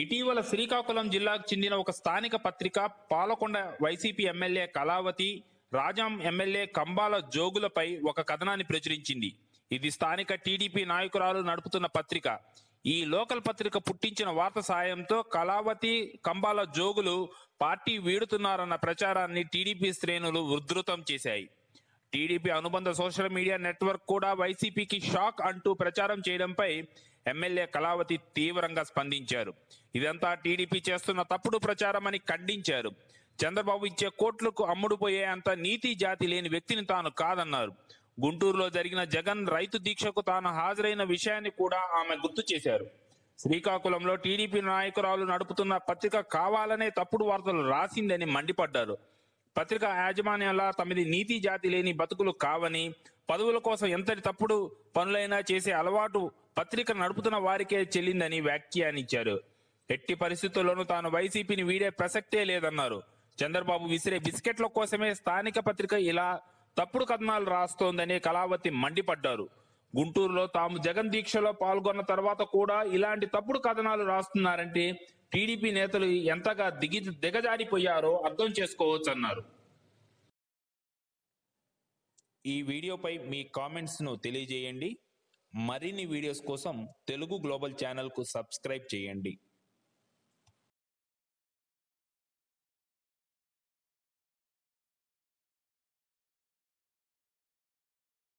ఇటీవల శ్రీకాకుళం జిల్లాకు చెందిన ఒక స్థానిక పత్రిక Palakonda YCP MLA Kalavathi Rajam MLA Kambala జోగులపై ఒక కథనాన్ని ప్రచురించింది. ఇది స్థానిక టీడీపీ నాయకురాలు నడుపుతున్న పత్రిక. ఈ లోకల్ పత్రిక పుట్టించిన వార్త సాయంతో కళావతి కంబాల జోగులు పార్టీ వీడుతున్నారన్న ప్రచారాన్ని టీడీపీ శ్రేణులు ఉధృతం చేశాయి. టీడీపీ అనుబంధ సోషల్ మీడియా నెట్వర్క్ కూడా వైసీపీకి షాక్ అంటూ ప్రచారం చేయడంపై ఎమ్మెల్యే కళావతి తీవ్రంగా స్పందించారు. ఇదంతా టీడీపీ చేస్తున్న తప్పుడు ప్రచారం అని ఖండించారు. చంద్రబాబు ఇచ్చే కోట్లకు అమ్ముడుపోయే అంత నీతి జాతి లేని వ్యక్తిని తాను కాదన్నారు. గుంటూరులో జరిగిన జగన్ రైతు దీక్షకు తాను హాజరైన విషయాన్ని కూడా ఆమె గుర్తు చేశారు. శ్రీకాకుళంలో టీడీపీ నాయకురాలు నడుపుతున్న పత్రిక కావాలనే తప్పుడు వార్తలు రాసిందని మండిపడ్డారు. పత్రిక యాజమాన్యాల తమది నీతి జాతి లేని బతుకులు కావని పదవుల కోసం ఎంతటి తప్పుడు పనులైనా చేసే అలవాటు పత్రిక నడుపుతున్న వారికే చెల్లిందని వ్యాఖ్యానించారు. ఎట్టి పరిస్థితుల్లోనూ తాను వైసీపీని వీడే ప్రసక్తే లేదన్నారు. చంద్రబాబు విసిరే బిస్కెట్ల కోసమే స్థానిక పత్రిక ఇలా తప్పుడు కథనాలు రాస్తోందని కళావతి మండిపడ్డారు. గుంటూరులో తాము జగన్ దీక్షలో పాల్గొన్న తర్వాత కూడా ఇలాంటి తప్పుడు కథనాలు రాస్తున్నారంటే టీడీపీ నేతలు ఎంతగా దిగి దిగజారిపోయారో అర్థం చేసుకోవచ్చు అన్నారు ఈ వీడియోపై మీ కామెంట్స్ను తెలియజేయండి. మరిన్ని వీడియోస్ కోసం తెలుగు గ్లోబల్ ఛానల్కు సబ్స్క్రైబ్ చేయండి.